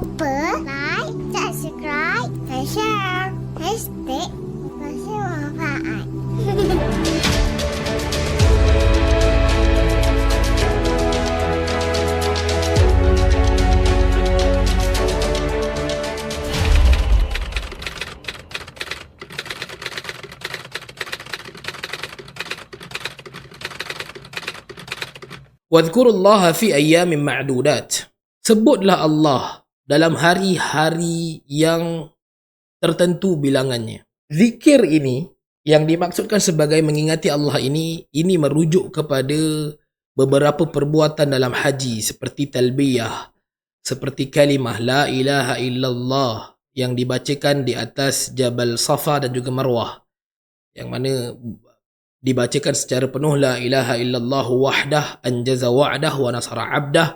open, like, subscribe, and share. Hashtag 我是王法爱。واذكروا الله في أيام معدودات. Sebutlah Allah dalam hari-hari yang tertentu bilangannya. Zikir ini yang dimaksudkan sebagai mengingati Allah ini ini merujuk kepada beberapa perbuatan dalam haji seperti talbiyah, seperti kalimah la ilaha illallah yang dibacakan di atas Jabal Safa dan juga Marwah. Yang mana dibacakan secara penuh la ilaha illallah wahdah anjaza wa'dah wa nasara 'abdah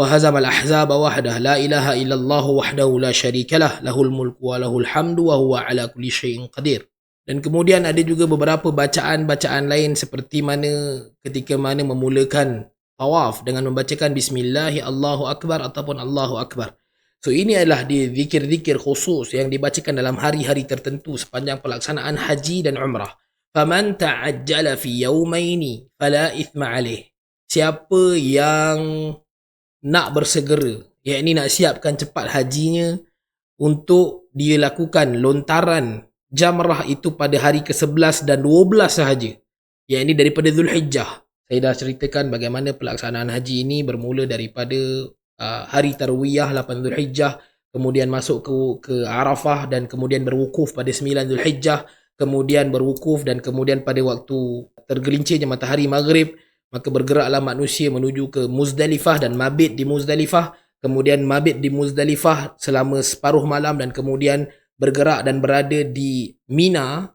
hazama al-ahzaba wahdah la ilaha illallah wahdahu la syarikalah lahul mulku wa lahul hamdu wa huwa ala kulli syai'in qadir dan kemudian ada juga beberapa bacaan-bacaan lain seperti mana ketika mana memulakan tawaf dengan membacakan bismillahi Allahu akbar ataupun Allahu akbar. So ini adalah di zikir-zikir khusus yang dibacakan dalam hari-hari tertentu sepanjang pelaksanaan haji dan umrah. Faman ta'ajjala fi yawmaini fala ithma alaih. Siapa yang nak bersegera, yakni nak siapkan cepat hajinya untuk dia lakukan lontaran jamrah itu pada hari ke-11 dan 12 sahaja. Yakni daripada Zulhijjah. Saya dah ceritakan bagaimana pelaksanaan haji ini bermula daripada uh, hari Tarwiyah 8 Zulhijjah, kemudian masuk ke ke Arafah dan kemudian berwukuf pada 9 Zulhijjah kemudian berwukuf dan kemudian pada waktu tergelincirnya matahari maghrib maka bergeraklah manusia menuju ke Muzdalifah dan mabit di Muzdalifah kemudian mabit di Muzdalifah selama separuh malam dan kemudian bergerak dan berada di Mina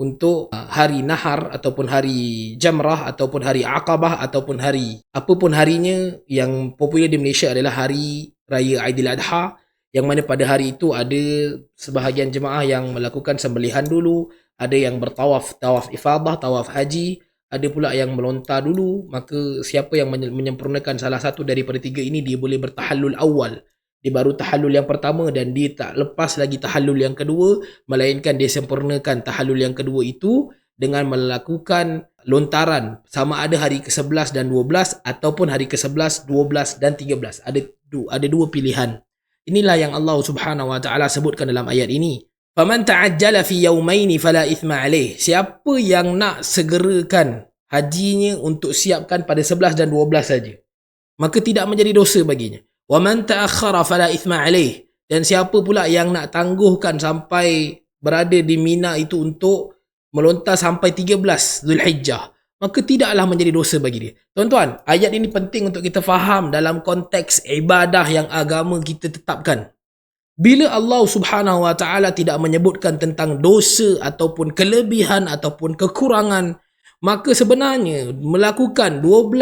untuk uh, hari Nahar ataupun hari Jamrah ataupun hari Aqabah ataupun hari apapun harinya yang popular di Malaysia adalah hari Raya Aidiladha yang mana pada hari itu ada sebahagian jemaah yang melakukan sembelihan dulu, ada yang bertawaf, tawaf ifadah, tawaf haji, ada pula yang melontar dulu, maka siapa yang menyempurnakan salah satu daripada tiga ini dia boleh bertahallul awal. Dia baru tahallul yang pertama dan dia tak lepas lagi tahallul yang kedua, melainkan dia sempurnakan tahallul yang kedua itu dengan melakukan lontaran sama ada hari ke-11 dan 12 ataupun hari ke-11, 12 dan 13. Ada ada dua pilihan. Inilah yang Allah Subhanahu wa taala sebutkan dalam ayat ini. Faman ta'ajjala fi yawmaini fala ithma alaih. Siapa yang nak segerakan hajinya untuk siapkan pada 11 dan 12 saja, maka tidak menjadi dosa baginya. Wa man ta'akhkhara fala ithma alaih. Dan siapa pula yang nak tangguhkan sampai berada di Mina itu untuk melontar sampai 13 Zulhijjah, maka tidaklah menjadi dosa bagi dia. Tuan-tuan, ayat ini penting untuk kita faham dalam konteks ibadah yang agama kita tetapkan. Bila Allah Subhanahu Wa Taala tidak menyebutkan tentang dosa ataupun kelebihan ataupun kekurangan, maka sebenarnya melakukan 12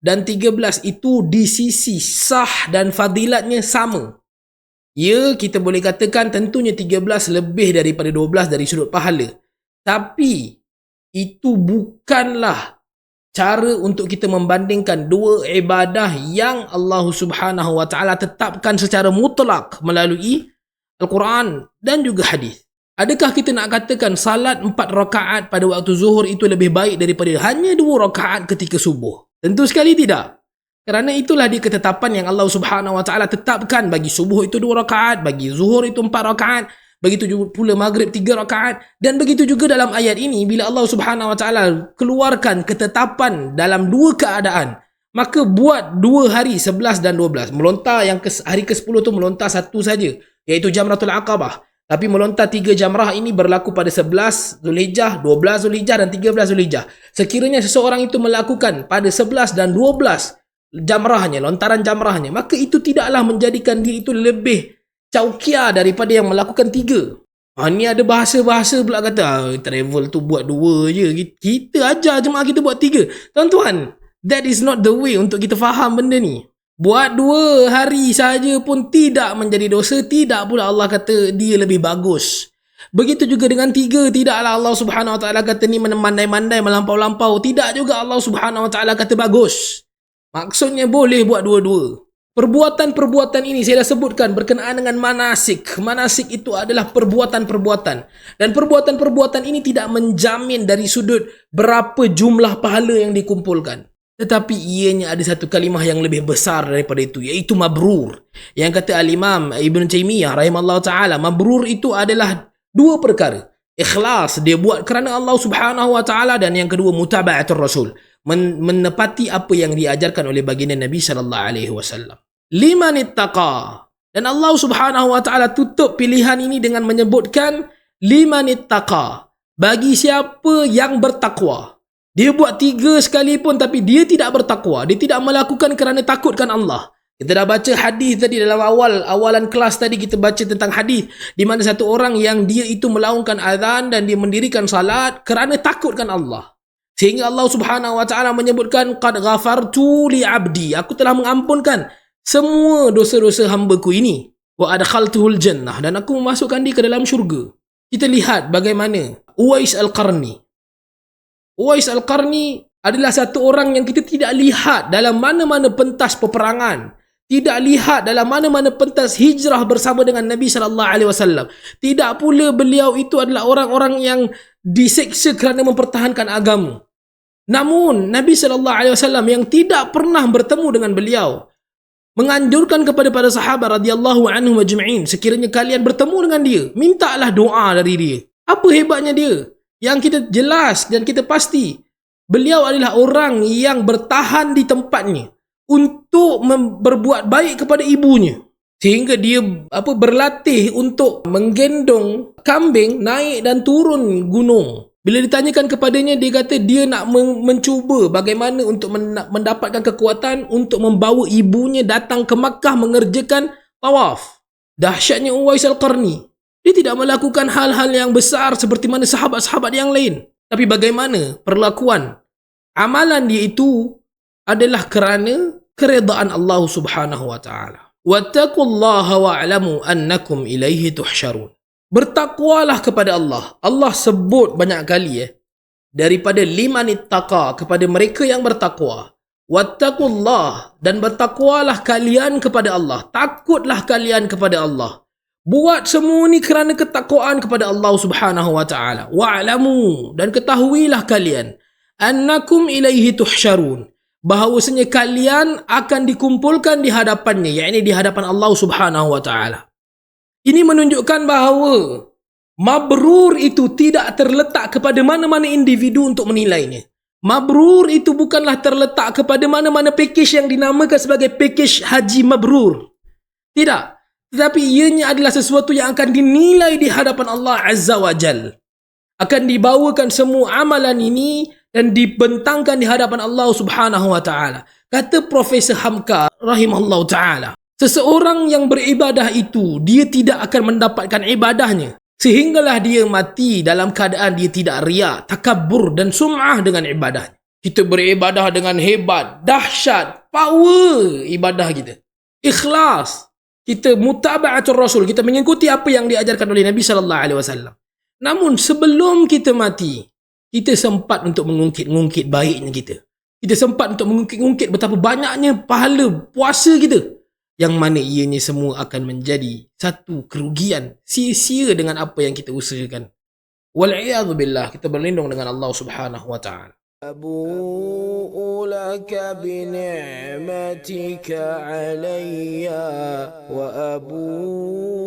dan 13 itu di sisi sah dan fadilatnya sama. Ya, kita boleh katakan tentunya 13 lebih daripada 12 dari sudut pahala. Tapi itu bukanlah cara untuk kita membandingkan dua ibadah yang Allah Subhanahu wa taala tetapkan secara mutlak melalui Al-Quran dan juga hadis. Adakah kita nak katakan salat empat rakaat pada waktu zuhur itu lebih baik daripada hanya dua rakaat ketika subuh? Tentu sekali tidak. Kerana itulah dia ketetapan yang Allah Subhanahu wa taala tetapkan bagi subuh itu dua rakaat, bagi zuhur itu empat rakaat, Begitu juga pula maghrib tiga rakaat. Dan begitu juga dalam ayat ini, bila Allah subhanahu wa ta'ala keluarkan ketetapan dalam dua keadaan, maka buat dua hari, sebelas dan dua belas. Melontar yang ke, hari ke sepuluh tu melontar satu saja, iaitu Jamratul Aqabah. Tapi melontar tiga jamrah ini berlaku pada sebelas Zulhijjah, dua belas Zulhijjah dan tiga belas Zulhijjah. Sekiranya seseorang itu melakukan pada sebelas dan dua belas jamrahnya, lontaran jamrahnya, maka itu tidaklah menjadikan diri itu lebih caukia daripada yang melakukan tiga. Ha, ni ada bahasa-bahasa pula kata, ah, travel tu buat dua je. Kita ajar jemaah kita buat tiga. Tuan-tuan, that is not the way untuk kita faham benda ni. Buat dua hari saja pun tidak menjadi dosa. Tidak pula Allah kata dia lebih bagus. Begitu juga dengan tiga. Tidaklah Allah subhanahu wa ta'ala kata ni mandai-mandai melampau-lampau. Tidak juga Allah subhanahu wa ta'ala kata bagus. Maksudnya boleh buat dua-dua. Perbuatan-perbuatan ini saya dah sebutkan berkenaan dengan manasik. Manasik itu adalah perbuatan-perbuatan. Dan perbuatan-perbuatan ini tidak menjamin dari sudut berapa jumlah pahala yang dikumpulkan. Tetapi ianya ada satu kalimah yang lebih besar daripada itu. Iaitu mabrur. Yang kata Al-Imam Ibn Taymiyyah rahimahullah ta'ala. Mabrur itu adalah dua perkara. Ikhlas dia buat kerana Allah subhanahu wa ta'ala. Dan yang kedua mutaba'atul rasul. Men- menepati apa yang diajarkan oleh baginda Nabi sallallahu alaihi wasallam liman ittaqa. Dan Allah Subhanahu wa taala tutup pilihan ini dengan menyebutkan liman ittaqa. Bagi siapa yang bertakwa. Dia buat tiga sekalipun tapi dia tidak bertakwa. Dia tidak melakukan kerana takutkan Allah. Kita dah baca hadis tadi dalam awal awalan kelas tadi kita baca tentang hadis di mana satu orang yang dia itu melaungkan azan dan dia mendirikan salat kerana takutkan Allah. Sehingga Allah Subhanahu wa taala menyebutkan qad ghafartu li abdi. Aku telah mengampunkan semua dosa-dosa hamba-Ku ini wa adkhaltuhul jannah dan aku memasukkan dia ke dalam syurga. Kita lihat bagaimana Uwais Al-Qarni. Uwais Al-Qarni adalah satu orang yang kita tidak lihat dalam mana-mana pentas peperangan. Tidak lihat dalam mana-mana pentas hijrah bersama dengan Nabi sallallahu alaihi wasallam. Tidak pula beliau itu adalah orang-orang yang diseksa kerana mempertahankan agama. Namun Nabi sallallahu alaihi wasallam yang tidak pernah bertemu dengan beliau menganjurkan kepada para sahabat radhiyallahu anhum ajma'in. Sekiranya kalian bertemu dengan dia mintalah doa dari dia. Apa hebatnya dia? Yang kita jelas dan kita pasti beliau adalah orang yang bertahan di tempatnya untuk berbuat baik kepada ibunya. Sehingga dia apa berlatih untuk menggendong kambing naik dan turun gunung bila ditanyakan kepadanya, dia kata dia nak mencuba bagaimana untuk mendapatkan kekuatan untuk membawa ibunya datang ke Makkah mengerjakan tawaf. Dahsyatnya Uwais Al-Qarni. Dia tidak melakukan hal-hal yang besar seperti mana sahabat-sahabat yang lain. Tapi bagaimana perlakuan amalan dia itu adalah kerana keredaan Allah Subhanahu wa taala. Wattaqullaha wa'lamu annakum tuhsyarun. Bertakwalah kepada Allah. Allah sebut banyak kali eh. Daripada lima ittaqa kepada mereka yang bertakwa. Wattaqullah dan bertakwalah kalian kepada Allah. Takutlah kalian kepada Allah. Buat semua ni kerana ketakwaan kepada Allah Subhanahu wa taala. Wa'lamu dan ketahuilah kalian annakum ilaihi tuhsyarun. Bahawasanya kalian akan dikumpulkan di hadapannya, yakni di hadapan Allah Subhanahu wa taala. Ini menunjukkan bahawa mabrur itu tidak terletak kepada mana-mana individu untuk menilainya. Mabrur itu bukanlah terletak kepada mana-mana package yang dinamakan sebagai package haji mabrur. Tidak. Tetapi ianya adalah sesuatu yang akan dinilai di hadapan Allah Azza wa Jal. Akan dibawakan semua amalan ini dan dibentangkan di hadapan Allah Subhanahu wa taala. Kata Profesor Hamka rahimahullah taala, Seseorang yang beribadah itu, dia tidak akan mendapatkan ibadahnya. Sehinggalah dia mati dalam keadaan dia tidak riak, takabur dan sum'ah dengan ibadah. Kita beribadah dengan hebat, dahsyat, power ibadah kita. Ikhlas. Kita mutaba'atul rasul, kita mengikuti apa yang diajarkan oleh Nabi sallallahu alaihi wasallam. Namun sebelum kita mati, kita sempat untuk mengungkit-ungkit baiknya kita. Kita sempat untuk mengungkit-ungkit betapa banyaknya pahala puasa kita yang mana ianya semua akan menjadi satu kerugian sia-sia dengan apa yang kita usahakan wal'iyadu billah kita berlindung dengan Allah subhanahu wa ta'ala أبوء لك بنعمتك علي وأبوء